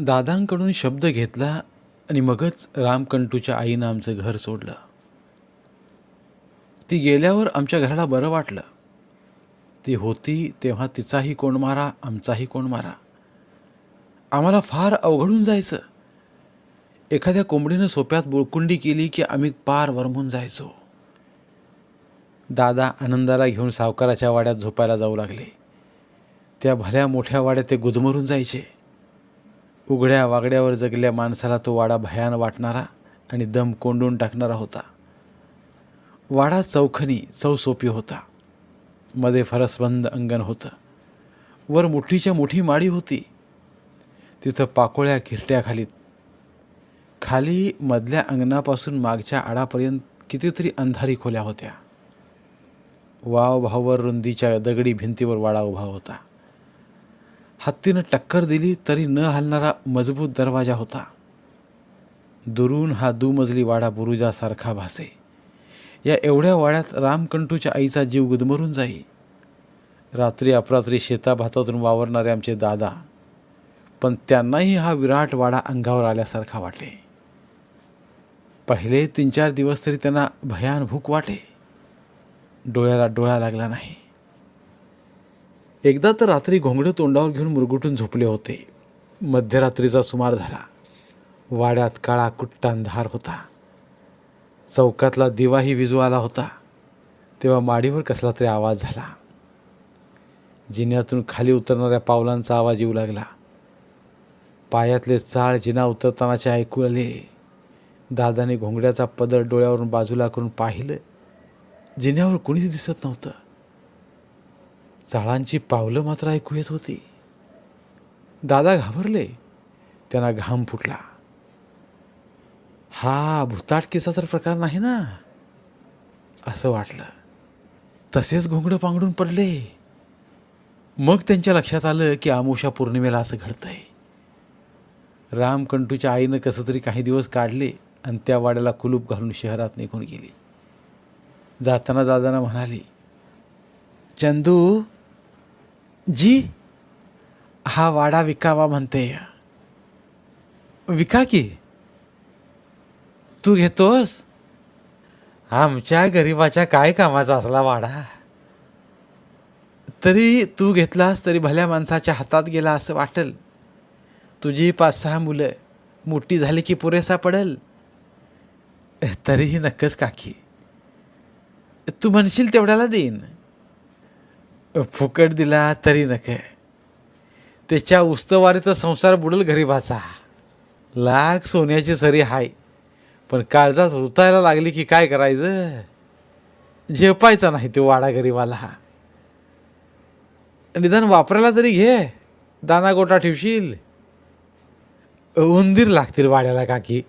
दादांकडून शब्द घेतला आणि मगच रामकंटूच्या आईनं आमचं घर सोडलं. ती गेल्यावर आमच्या घराला बरं वाटलं. ती होती तेव्हा तिचाही कोण मारा आमचाही कोण मारा. आम्हाला फार अवघडून जायचं. एखाद्या कोंबडीनं सोप्यात बुळकुंडी केली की आम्ही पार वरमून जायचो. दादा आनंदाला घेऊन सावकाराच्या वाड्यात झोपायला जाऊ लागले. त्या भल्या मोठ्या वाड्यात ते गुदमरून जायचे. उघड्या वागड्यावर जगल्या माणसाला तो वाडा भयान वाटणारा आणि दम कोंडून टाकणारा होता. वाडा चौखनी चौसोपी होता. मध्ये फरसबंद अंगण होतं. वर मोठीच्या मोठी माडी होती. तिथं पाकोळ्या किरट्या खाली मधल्या अंगणापासून मागच्या आडापर्यंत कितीतरी अंधारी खोल्या होत्या. वाव भावर रुंदीच्या दगडी भिंतीवर वाडा उभा होता. हत्तीनं टक्कर दिली तरी न हलणारा मजबूत दरवाजा होता. दुरून हा दुमजली वाडा बुरुजासारखा भासे. या एवढ्या वाड्यात रामकंटूच्या आईचा जीव गुदमरून जाई. रात्री अपरात्री शेताभातातून वावरणारे आमचे दादा पण त्यांनाही हा विराट वाडा अंगावर आल्यासारखा वाटे पहिले तीन चार दिवस तरी त्यांना भयान भूक वाटे. डोळ्याला डोळा लागला नाही. एकदा तर रात्री घोंगडं तोंडावर घेऊन मुरगुटून झोपले होते. मध्यरात्रीचा सुमार झाला. वाड्यात काळा कुट्टा अंधार होता. चौकातला दिवाही विजू आला होता. तेव्हा माडीवर कसला तरी आवाज झाला. जिन्यातून खाली उतरणाऱ्या पावलांचा आवाज येऊ लागला. पायातले चाळ जिना उतरतानाचे ऐकू आले. दादाने घोंगड्याचा पदर डोळ्यावरून बाजूला करून पाहिलं. जिन्यावर कुणीच दिसत नव्हतं. चाळांची पावलं मात्र ऐकू येत होती. दादा घाबरले. त्यांना घाम फुटला. हा भुताटकीचा तर प्रकार नाही ना? असं वाटलं. तसेच घोंगडं पांगडून पडले. मग त्यांच्या लक्षात आलं की आमुषा पौर्णिमेला असं घडतंय. रामकंटूच्या आईनं कसं तरी काही दिवस काढले आणि त्या वाड्याला कुलूप घालून शहरात निघून गेली. जाताना दादांना म्हणाली चंदू जी हा वाडा विकावा म्हणते. विका की. तू घेतोस? आमच्या गरिबाच्या काय कामाचा असला वाडा? तरी तू घेतलास तरी भल्या माणसाच्या हातात गेला असं वाटेल. तुझी पाच सहा मुलं मोठी झाली की पुरेसा पडेल. तरीही नक्कच काकी. तू म्हणशील तेवढ्याला देईन. फुकट दिला तरी नके त्याच्या उस्तवारीचा संसार बुडल गरीबाचा. लाख सोन्याची सरी हाय. पण काळजात रुतायला लागली की काय करायचं? झेपायचा नाही तो वाडा गरीबाला. निदान वापरायला तरी घे. दाना गोटा ठेवशील. उंदीर लागतील वाड्याला काकी.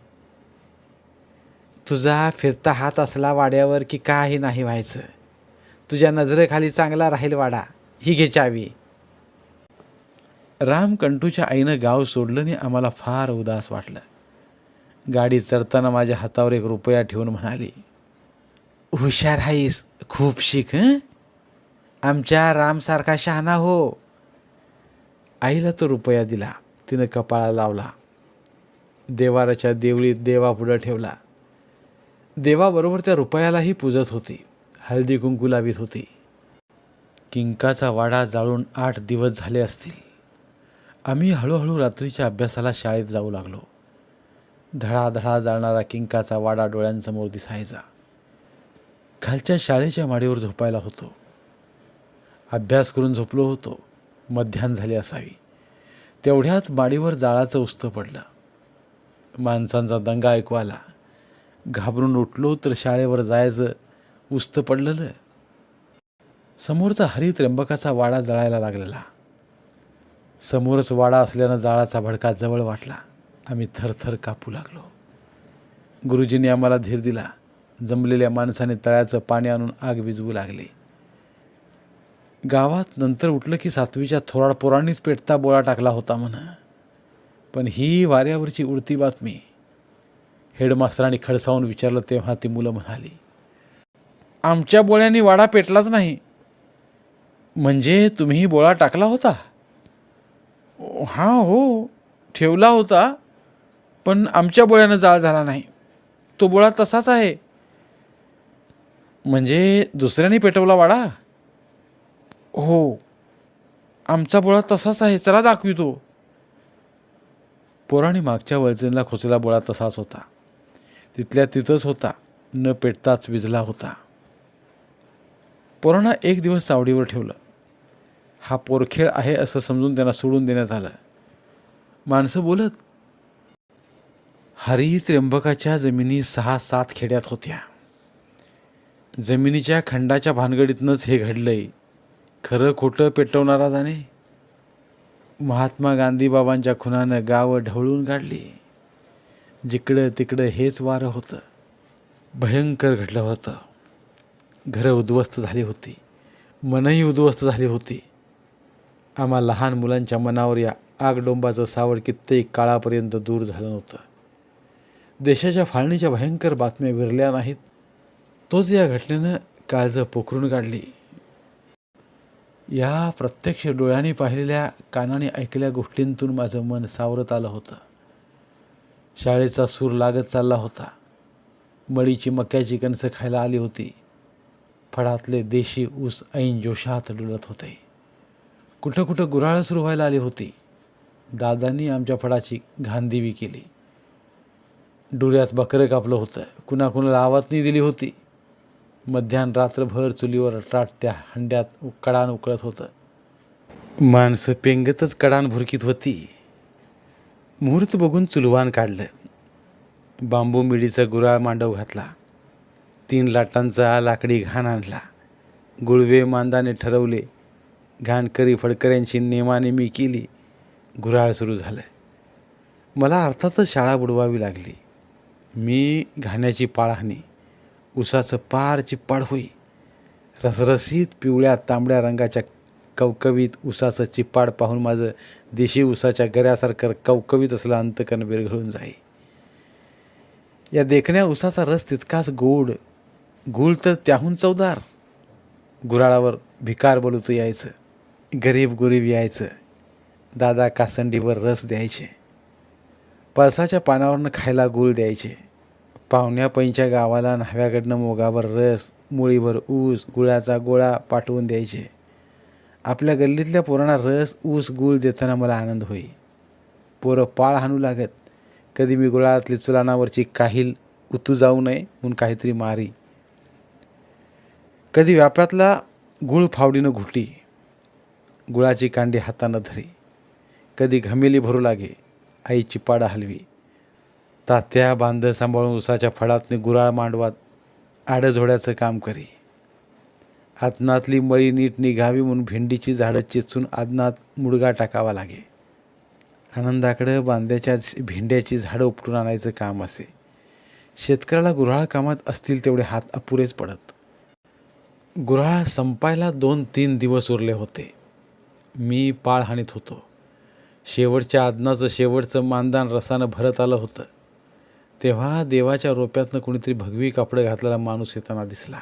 तुझा फिरता हात असला वाड्यावर की काही नाही व्हायचं. तुझ्या नजरेखाली चांगला राहील वाडा ही घे चावी. रामकंटूच्या आईनं गाव सोडलं आणि आम्हाला फार उदास वाटलं. गाडी चढताना माझ्या हातावर एक रुपया ठेवून म्हणाली हुशार आहेस खूप शिक आमच्या रामसारखा शहाणा हो. आईला तो रुपया दिला तिनं कपाळा लावला. देवाराच्या देवळीत देवापुढं ठेवला. देवाबरोबर त्या रुपयालाही पूजत होती. हळदी कुंकू लावित होती. किंकाचा वाडा जाळून आठ दिवस झाले असतील. आम्ही हळूहळू रात्रीच्या अभ्यासाला शाळेत जाऊ लागलो. धडाधडा जाळणारा किंकाचा वाडा डोळ्यांसमोर दिसायचा. खालच्या शाळेच्या माडीवर झोपायला होतो. अभ्यास करून झोपलो होतो. मध्यान झाली असावी. तेवढ्याच माडीवर जाळाचं उस्तं पडलं. माणसांचा दंगा ऐकू आला. घाबरून उठलो तर शाळेवर जायचं उस्त पडलेलं समोरचा हरी त्र्यंबकाचा वाडा जळायला लागलेला. समोरच वाडा असल्यानं जाळाचा भडका जवळ वाटला. आम्ही थरथर कापू लागलो. गुरुजींनी आम्हाला धीर दिला. जमलेल्या माणसाने तळ्याचं पाणी आणून आग विजवू लागली. गावात नंतर उठलं की सातवीच्या थोराड पोरांनीच पेटता बोळा टाकला होता म्हणा. पण ही वाऱ्यावरची उडती बातमी. हेडमास्तरांनी खडसावून विचारलं तेव्हा ती मुलं म्हणाली आमच्या बोळ्यांनी वाडा पेटलाच नाही. म्हणजे तुम्ही बोळा टाकला होता? हां हो ठेवला होता पण आमच्या बोळ्यानं जाळ झाला नाही. तो बोळा तसाच आहे. म्हणजे दुसऱ्याने पेटवला वाडा? हो आमचा बोळा तसाच आहे. चला दाखवितो. पोराणी मागच्या वळचणीला खोचला बोळा तसाच होता. तिथल्या तिथंच होता. न पेटताच विजला होता. पोरांना एक दिवस चावडीवर ठेवलं. हा पोरखेळ आहे असं समजून त्यांना सोडून देण्यात आलं. माणसं बोलत हरी त्र्यंबकाच्या जमिनी सहा सात खेड्यात होत्या. जमिनीच्या खंडाच्या भानगडीतनंच हे घडलंय. खरं खोटं पेटवणारा जाणे. महात्मा गांधी बाबांच्या खुनानं गावं ढवळून काढली. जिकडं तिकडं हेच वारं होतं. भयंकर घडलं होतं. घरं उद्ध्वस्त झाली होती. मनही उद्ध्वस्त झाली होती. आम्हा लहान मुलांच्या मनावर या आगडोंबाचं सावड कित्येक काळापर्यंत दूर झालं नव्हतं. देशाच्या फाळणीच्या भयंकर बातम्या विरल्या नाहीत. तोच या घटनेनं काळजं पोखरून काढली. या प्रत्यक्ष डोळ्याने पाहिलेल्या कानाने ऐकल्या गोष्टींतून माझं मन सावरत आलं होतं. शाळेचा सूर लागत चालला होता. मळीची मक्याची कणसं खायला आली होती. फळातले देशी ऊस ऐन जोशात डुलत होते. कुठं कुठं गुऱ्हाळं सुरू व्हायला आली होती. दादांनी आमच्या फळाची घाणदिवी केली. डुऱ्यात बकरं कापलं होतं. कुणाकुणाला आवातनी दिली होती. मध्यान रात्रभर चुलीवर टाटत्या हंड्यात कडान उकळत होतं. माणसं पेंगतच कडान भुरकीत होती. मुहूर्त बघून चुलवान काढलं. बांबू मिडीचा गुराळ मांडव घातला. तीन लाटांचा लाकडी घाण आणला. गुळवे मांदाने ठरवले घाणकरी फडकऱ्यांची नेमानेमी केली गुराळ सुरू झालं. मला अर्थातच शाळा बुडवावी लागली. मी घाण्याची पाळहाणी उसाचं पार चिप्पाड होई रसरसीत पिवळ्या तांबड्या रंगाच्या कवकवीत उसाचं चिप्पाड पाहून माझं देशी उसाच्या गऱ्यासारखं कवकवीत असलं अंतकण विरघळून जाई. या देखण्या उसाचा रस तितकाच गोड गुळ तर त्याहून चवदार. गुराळावर भिकार बोलवतो यायचं. गरीब गुरीब यायचं. दादा कासंडीवर रस द्यायचे. पळसाच्या पानावरनं खायला गुळ द्यायचे. पाहुण्या पैंच्या गावाला न्हाव्याकडनं मोगावर रस मुळीभर ऊस गुळाचा गोळा पाठवून द्यायचे. आपल्या गल्लीतल्या पोरांना रस ऊस गुळ देताना मला आनंद होई. पोरं पाळ हाणू लागत. कधी मी गुळातली चुलानावरची काहील उतू जाऊ नये म्हणून काहीतरी मारी. कधी व्यापातला गुळ फावडीनं घुटी गुळाची कांडी हातानं धरी कधी घमेली भरू लागे आईची पाडा हलवी तात्या बांध सांभाळून उसाच्या फळातने गुराळ मांडवात आडझोड्याचं काम करी. आदनातली मळी नीट निघावी म्हणून भेंडीची झाडं चेचून आदनात मुडगा टाकावा लागे. आनंदाकडं बांध्याच्या भेंड्याची झाडं उपटून आणायचं काम असे. शेतकऱ्याला गुऱ्हाळ कामात असतील तेवढे हात अपुरेच पडत. गुऱ्हाळ संपायला दोन तीन दिवस उरले होते. मी पाळ हाणीत होतो. शेवटच्या आदनाचं शेवटचं मानदान रसानं भरत आलं होतं. तेव्हा देवाच्या रोप्यातनं कोणीतरी भगवी कापडं घातलेला माणूस येताना दिसला.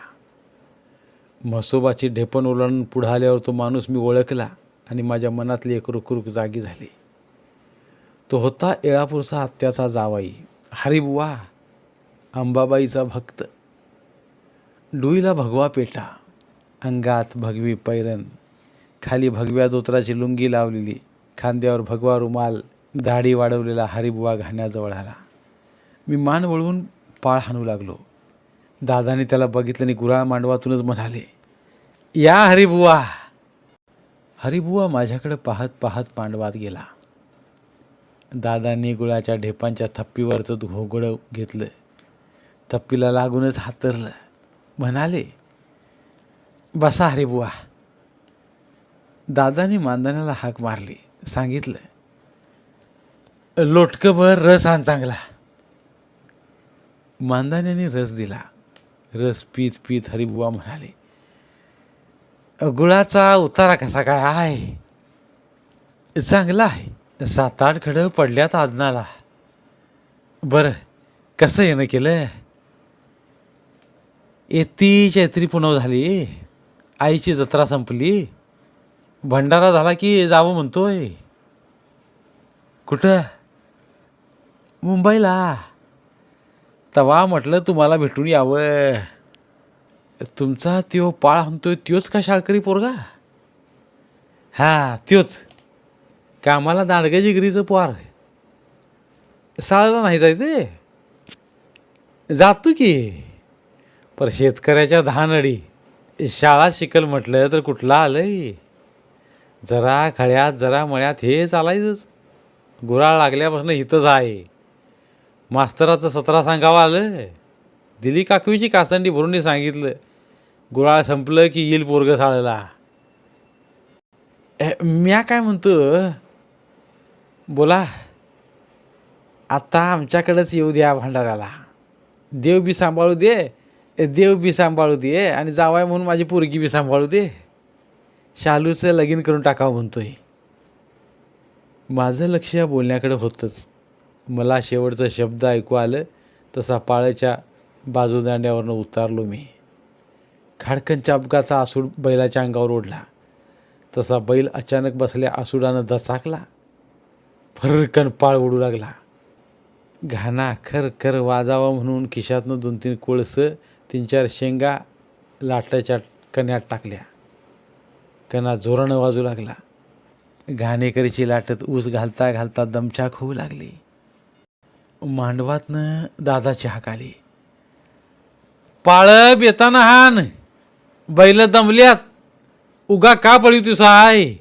म्हसोबाची ढेपण ओलांडून पुढं आल्यावर तो माणूस मी ओळखला आणि माझ्या मनातली एक रुकरुक जागी झाली. तो होता येळापूरचा आत्याचा जावाई. हरिबुवा अंबाबाईचा भक्त. डुईला भगवा पेटा. अंगात भगवी पैरण खाली भगव्या धोत्राची लुंगी लावलेली खांद्यावर भगवा रुमाल दाढी वाढवलेला हरिबुवा घाण्याजवळ आला. मी मान वळवून पाळ हाणू लागलो. दादाने त्याला बघितलं आणि गुराळ मांडवातूनच म्हणाले या हरिबुवा. हरिबुवा माझ्याकडे पाहत पाहत पांडवात गेला. दादांनी गुळाच्या ढेपांच्या थप्पीवरचं घोगडं घेतलं. थप्पीला लागूनच हातरलं म्हणाले बसा हरिबुवा दादाने मानदाण्याला हाक मारली. सांगितलं. लोटकभर रस आण चांगला. मानधान्याने रस दिला. रस पीत पीत हरिबुवा म्हणाले गुळाचा उतारा कसा काय आहे? चांगला आहे. सात आठ खडं पडल्यात आजनाला बरं कसं येणं केलं? येती चैत्री पुनव झाली. आईची जत्रा संपली. भंडारा झाला की जावं म्हणतोय. कुठं? मुंबईला. तवा म्हटलं तुम्हाला भेटून यावं. तुमचा त्यो पाळ म्हणतोय त्योच का शाळकरी पोरगा? हा त्योच. कामाला दांडगा जिगरीचं पोर साळला नाही जायचं? जातो की. पर शेतकऱ्याच्या धानडी शाळा शिकल म्हटलं तर कुठला आलंय? जरा खळ्यात जरा मळ्यात हे चालायचंच. गुराळ लागल्यापासून इथंच आहे. मास्तराचं सतरा सांगावं आलं. दिली काकवीची कासंडी भरून सांगितलं. गुराळ संपलं की येईल पोरग साळला म्या काय म्हणतो? बोला. आत्ता आमच्याकडंच येऊ द्या भांडाऱ्याला. देव बी सांभाळू दे. देव बी सांभाळू दे आणि जावाय म्हणून माझी पोरगी बी सांभाळू दे. शालूचं लगीन करून टाकावं म्हणतोय. माझं लक्ष या बोलण्याकडे होतंच. मला शेवटचा शब्द ऐकू आलं तसा पाळ्याच्या बाजूदांड्यावरनं उतारलो मी. खाडकन चाबकाचा आसूड बैलाच्या अंगावर ओढला. तसा बैल अचानक बसल्या आसुडानं दचाकला फरकन पाळ उडू लागला. घाणा खर खर वाजावा म्हणून खिशातनं दोन तीन कोळसं तीन चार शेंगा लाटाच्या कण्यात टाकल्या. कणा जोरानं वाजू लागला. घाणेकरीची लाटत ऊस घालता घालता दमछाक होऊ लागली. मांडवातनं दादाची हाक आली. पाळब येताना हान. बैल दमल्यात. उगा का पळी तुझा आहे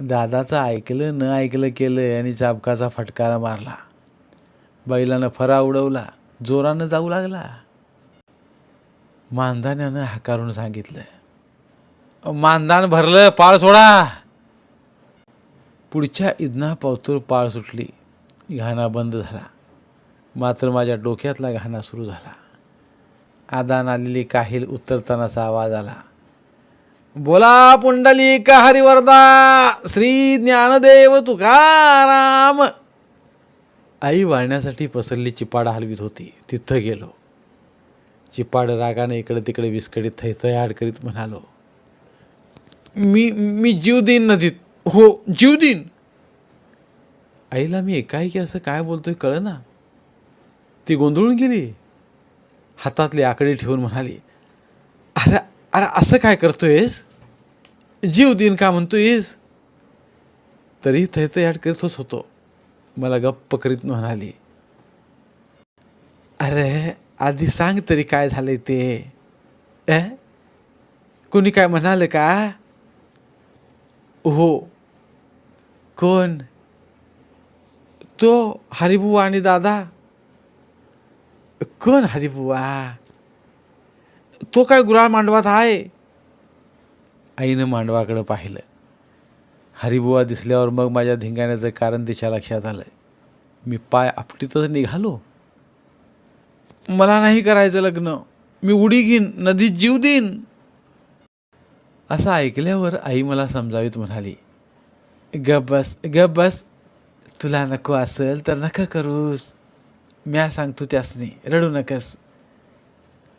दादाचं ऐकलं न ऐकलं केलं आणि चाबकाचा फटकारा मारला. बैलानं फरा उडवला. जोरानं जाऊ लागला. मानधान्यानं हाकारून सांगितलं मानधान भरलं पाळ सोडा. पुढच्या इदना पावतूर पाळ सुटली घाणा बंद झाला. मात्र माझ्या डोक्यातला घाणा सुरू झाला. आदान आलेली काहील उत्तरतानाचा आवाज आला. बोला पुंडलिक हरिवर्धा श्री ज्ञानदेव तुकाराम. आई वाळण्यासाठी पसरली चिपाड हलवीत होती. तिथं गेलो. चिपाड रागाने इकडे तिकडे विस्कडीत थैथयाड करीत म्हणालो मी मी जीव देईन नदीत हो जीव देईन. आईला मी एकाएकी असं काय बोलतोय कळ ना ती गोंधळून गेली. हातातली आकडे ठेवून म्हणाली अरे अरे असं काय करतोयस? जीव देईन का म्हणतोयस? तरी थैथयाड करीतच होतो. मला गप्प करीत म्हणाली अरे आधी सांग तरी काय झालंय ते. ए कोणी काय म्हणाले का? हो. कोण? तो हरिबुवा आणि दादा. कोण हरिबुवा? तो काय गुराळ मांडवात आहे. आईनं मांडवाकडं पाहिलं. हरिबुवा दिसल्यावर मग माझ्या धिंगाण्याचं कारण तिच्या लक्षात आलं मी पाय आपटीतच निघालो. मला नाही करायचं लग्न. मी उडी घेईन नदीत जीव देईन. असं ऐकल्यावर आई मला समजावीत म्हणाली गप बस गप बस. तुला नको असेल तर नका करूस. म्या सांगतो त्यासनी रडू नकस.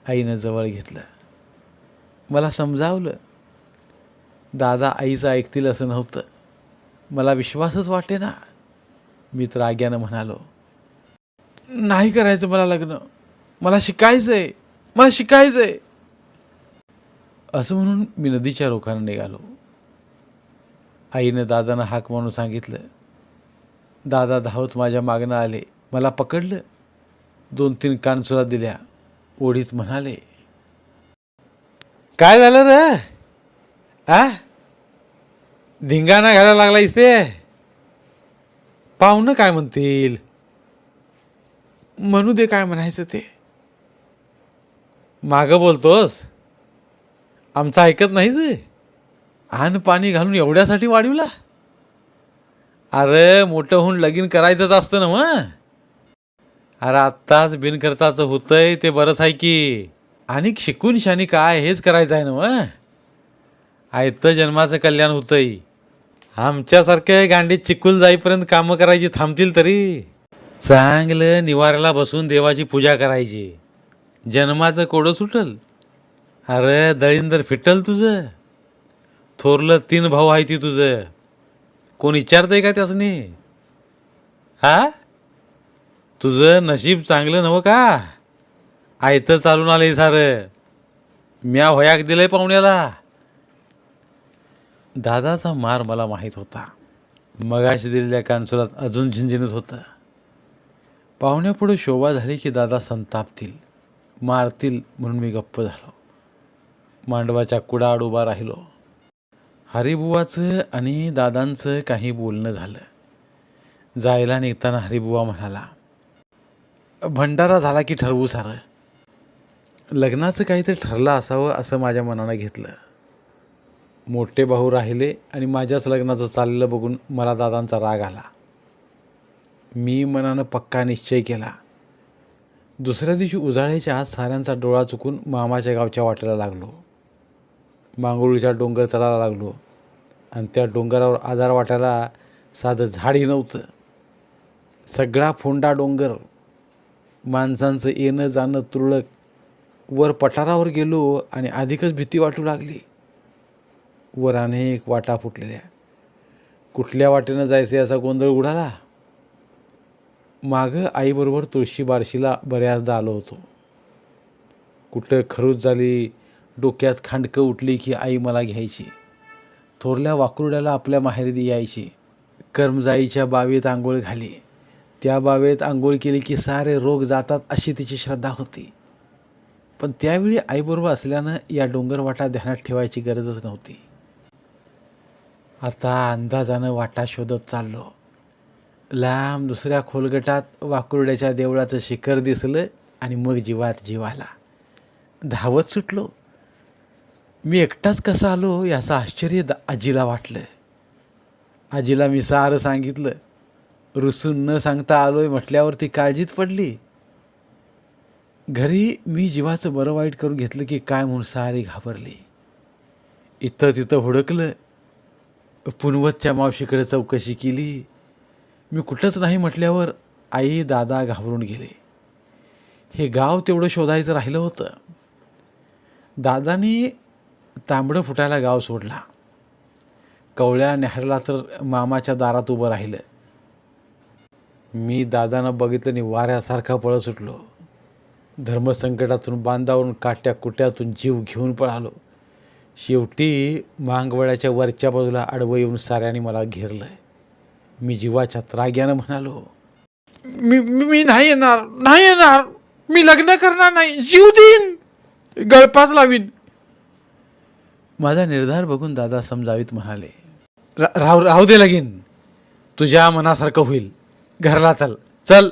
आईनं जवळ घेतलं. मला समजावलं दादा आईचं ऐकतील असं नव्हतं. मला विश्वासच वाटे ना मी तर आग्यानं म्हणालो. नाही करायचं मला लग्न. मला शिकायचं आहे मला शिकायचं आहे असं म्हणून मी नदीच्या रोखानं निघालो. आईनं दादानं हाक म्हणून सांगितलं दादा धावत माझ्या मागणं आले. मला पकडलं. दोन तीन कानसुरा दिल्या. ओढीत म्हणाले काय झालं रे? आ? धिंगाणा घालायला लागला इथे. पाहुणं काय म्हणतील? म्हणू दे काय म्हणायचं ते. मागं बोलतोस? आमचं ऐकत नाहीच आण पाणी घालून एवढ्यासाठी वाढवला? अरे मोठं होऊन लगीन करायचंच असतं ना मग. अरे आत्ताच बिनखर्चाचं होतंय ते बरंच आहे की. आणि शिकून शानी काय हेच करायचं आहे ना मग? आयतं जन्माचं कल्याण होतंय. आमच्यासारखे गांडी चिकूल जाईपर्यंत कामं करायची थांबतील तरी. चांगलं निवाऱ्याला बसून देवाची पूजा करायची. जन्माचं कोडं सुटल. अरे दळींदर फिटल तुझं. थोरलं तीन भाऊ आहे ती तुझं. कोण विचारतंय का त्यासनी? हा तुझं नशीब चांगलं नवं का? आयतं चालून आलंय सारं. म्या होयाक दिलंय पाहुण्याला. दादाचा मार मला माहीत होता. मगाशी दिलेल्या कानसुरात अजून झिंझिनत होतं. पाहुण्यापुढे शोभा झाली की दादा संतापतील मारतील म्हणून मी गप्प झालो. मांडवाच्या कुडाआड उभा राहिलो. हरिबुवाचं आणि दादांचं काही बोलणं झालं. जायला निघताना हरिबुवा म्हणाला भंडारा झाला की ठरवू सारं? लग्नाचं काहीतरी ठरलं असावं असं माझ्या मनानं घेतलं. मोठे भाऊ राहिले आणि माझ्याच लग्नाचं चाललेलं बघून मला दादांचा राग आला. मी मनानं पक्का निश्चय केला. दुसऱ्या दिवशी उजाळ्याच्या आत साऱ्यांचा डोळा चुकून मामाच्या गावच्या वाटेला लागलो. मांगुळीचा डोंगर चढायला लागलो. आणि त्या डोंगरावर आधार वाटायला साधं झाडही नव्हतं. सगळा फोंडा डोंगर माणसांचं येणं जाणं तुरळक वर पठारावर गेलो आणि अधिकच भीती वाटू लागली. वर अनेक वाटा फुटलेल्या. कुठल्या वाटेनं जायचं याचा गोंधळ उडाला? मागं आईबरोबर तुळशी बारशीला बऱ्याचदा आलो होतो. कुठं खरूच झाली डोक्यात खांडकं उठली की आई मला घ्यायची. थोरल्या वाकुरड्याला आपल्या माहेरी यायची. कर्मजाईच्या बावेत आंघोळ घाली. त्या बावेत आंघोळ केली की सारे रोग जातात अशी तिची श्रद्धा होती. पण त्यावेळी आईबरोबर असल्यानं या डोंगरवाटा ध्यानात ठेवायची गरजच नव्हती. आता अंदाजानं वाटा शोधत चाललो. लांब दुसऱ्या खोलगटात वाकुर्ड्याच्या देवळाचं शिखर दिसलं आणि मग जीवात जीव आला धावत सुटलो. मी एकटाच कसा आलो याचं आश्चर्य द आजीला वाटलं. आजीला मी सारं सांगितलं. रुसून न सांगता आलोय म्हटल्यावर ती काळजीत पडली. घरी मी जीवाचं बरं वाईट करून घेतलं की काय म्हणून सारी घाबरली. इथं तिथं हुडकलं. पुनवतच्या मावशीकडे चौकशी केली. मी कुठंच नाही म्हटल्यावर आई दादा घाबरून गेले. हे गाव तेवढं शोधायचं राहिलं होतं. दादानी तांबडं फुटायला गाव सोडला. कवळ्या न्याहरला तर मामाच्या दारात उभं राहिलं. मी दादानं बघितलं आणि वाऱ्यासारखा पळत सुटलो. धर्मसंकटातून बांधावरून काट्या कुट्यातून जीव घेऊन पळालो. शेवटी मांगवळ्याच्या वरच्या बाजूला आडवं येऊन साऱ्याने मला घेरलं मी जीवाच्या त्राग्यानं म्हणालो मी मी मी नाही येणार नाही येणार. मी लग्न करणार नाही. जीव देईन. गळपास लावीन. माझा निर्धार बघून दादा समजावीत म्हणाले "रा- राहू राहू दे लगीन. तुझ्या मनासारखं होईल. घरला चल. चल.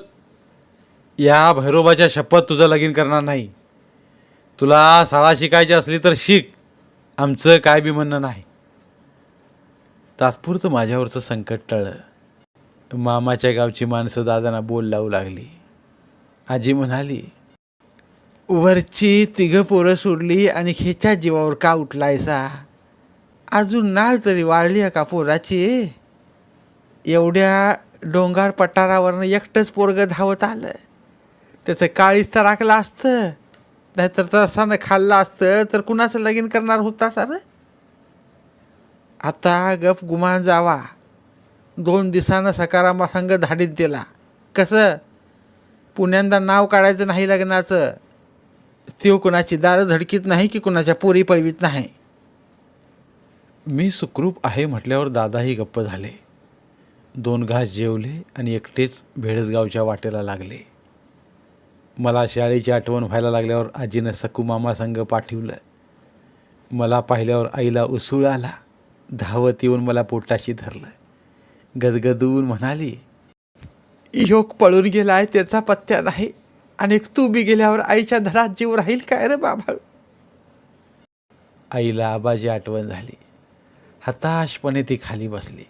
या भैरोबाच्या शपथ तुझं लगीन करणार नाही. तुला शाळा शिकायची असली तर शिक. आमचं काय बी म्हणणं नाही. तात्पुरतं माझ्यावरचं संकट टळलं. मामाच्या गावची माणसं दादांना बोल लावू लागली. आजी म्हणाली वरची तिघं पोरं सोडली आणि ह्याच्या जीवावर का उठलायसा? अजून नाल तरी वाढली आहे का पोराची? एवढ्या डोंगर पठारावरनं एकटंच पोरगं धावत आलं. त्याचं काळीच तर राखलं असतं. नाहीतर तसानं खाल्लं असतं तर कुणाचं लगीन करणार होता सर आता गप गुमान जावा. दोन दिवसानं सकारामासंग धाडीत दिला कसं? पुण्यांदा नाव काढायचं नाही लग्नाचं. त्यो कुणाची दारं धडकीत नाही की कुणाच्या पोरी पळवीत नाही? मी सुखरूप आहे म्हटल्यावर दादाही गप्प झाले. दोन घास जेवले आणि एकटेच भेडसगावच्या वाटेला लागले. मला शाळेची आठवण व्हायला लागल्यावर आजीनं सकू मामा संग पाठवलं. मला पाहिल्यावर आईला उसूळ आला. धावत येऊन मला पोटाशी धरलं. गदगदून म्हणाली योग पळून गेलाय त्याचा पत्त्या नाही. आणि तू बी गेल्यावर आईच्या धडात जीव राहील काय रे बाबा आईला आबाजी आठवण झाली. हताशपणे ती खाली बसली.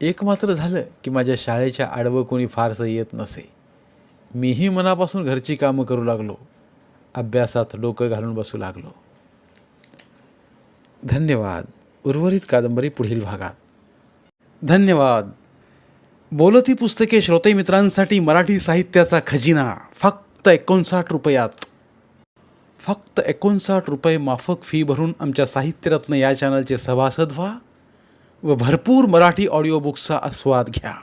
एक मात्र झालं की माझ्या शाळेच्या आडवं कोणी फारसं येत नसे. मीही मनापासून घरची कामं करू लागलो. अभ्यासात डोकं घालून बसू लागलो. धन्यवाद. उर्वरित कादंबरी पुढील भागात. धन्यवाद. बोलती पुस्तके श्रोते मित्रांसाठी मराठी साहित्याचा खजिना. फक्त एकोणसाठ रुपयात. फक्त एकोणसाठ रुपये माफक फी भरून आमच्या साहित्यरत्न या चॅनलचे सभासद व्हा व भरपूर मराठी ऑडिओ बुक्सचा आस्वाद घ्या.